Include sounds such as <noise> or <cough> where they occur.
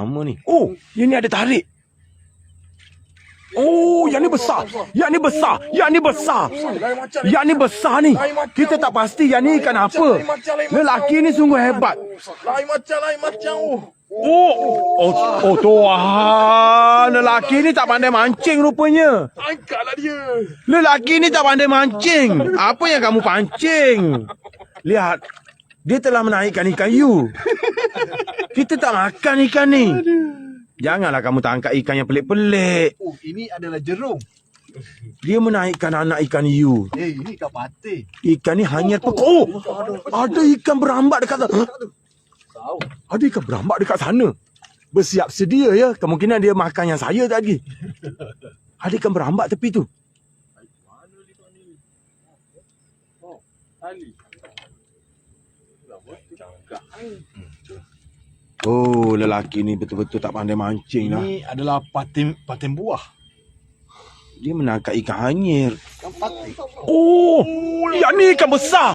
Lama ni. Oh, yang ni ada tarik. Oh, yang ni besar. Yang ni besar. Yang ni besar. Yang ni besar ni. Kita tak pasti yang ni ikan apa. Lelaki ni sungguh hebat. Lain macam, lain macam. Oh, oh, oh Tuhan. Lelaki ni tak pandai mancing rupanya. Angkatlah dia. Lelaki ni tak pandai mancing. Apa yang kamu pancing? Lihat. Dia telah menaikkan ikan you. <laughs> Kita tak makan ikan ni. Janganlah kamu tangkap ikan yang pelik-pelik. Oh, ini adalah jerung. Dia menaikkan anak ikan you. Eh, ini ikan patin. Ikan ni hanya pekok. Oh, ada ikan berambat dekat sana. Tahu. Ada ikan berambat dekat sana. Bersiap sedia ya. Kemungkinan dia makan yang saya tadi. <laughs> Ada ikan berambat tepi tu. Mana ikan ni? Oh, lelaki ni betul-betul tak pandai mancing lah. Ini adalah patin patin buah. Dia menangkap ikan hanyir. Oh, yang ni ikan besar.